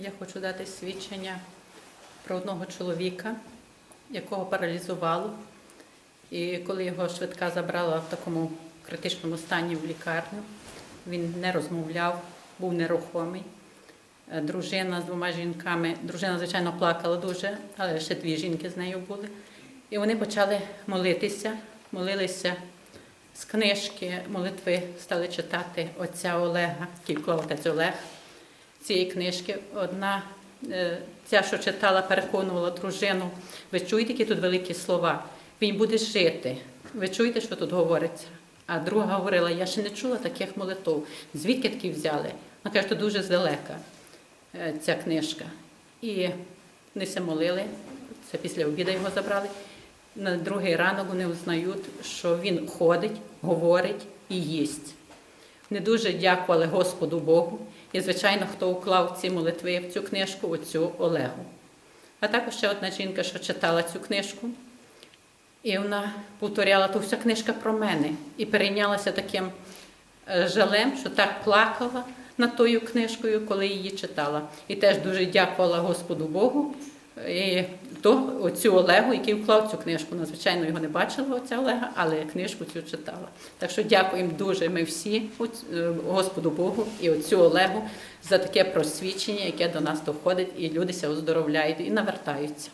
Я хочу дати свідчення про одного чоловіка, якого паралізувало. І коли його швидка забрала в такому критичному стані в лікарню, він не розмовляв, був нерухомий. Е, Дружина з двома жінками, дружина, звичайно, плакала дуже, але ще дві жінки з нею були. І вони почали молитися, молилися з книжки, молитви стали читати отця Олега, тільки отець Олег цієї книжки. Одна, е, ця, що читала, переконувала дружину. Ви чуєте, які тут великі слова? Він буде жити. Ви чуєте, що тут говориться? А друга говорила, я ще не чула таких молитв. Звідки такі взяли? Вона каже, що дуже здалека е, ця книжка. І вони се молили, це після обіду його забрали. На другий ранок вони узнають, що він ходить, говорить і їсть. Вони дуже дякували Господу Богу. І, звичайно, хто уклав ці молитви в цю книжку, оцю Олегу. А також ще одна жінка, що читала цю книжку, і вона повторяла, то вся книжка про мене. І перейнялася таким е, жалем, що так плакала над тою книжкою, коли її читала. І теж дуже дякувала Господу Богу. То оцю Олегу, який вклав цю книжку. Ну, звичайно, його не бачила оця Олега, але книжку цю читала. Так що дякуємо дуже ми всі Господу Богу і оцю Олегу за таке просвідчення, яке до нас доходить, і люди ся оздоровляють і навертаються.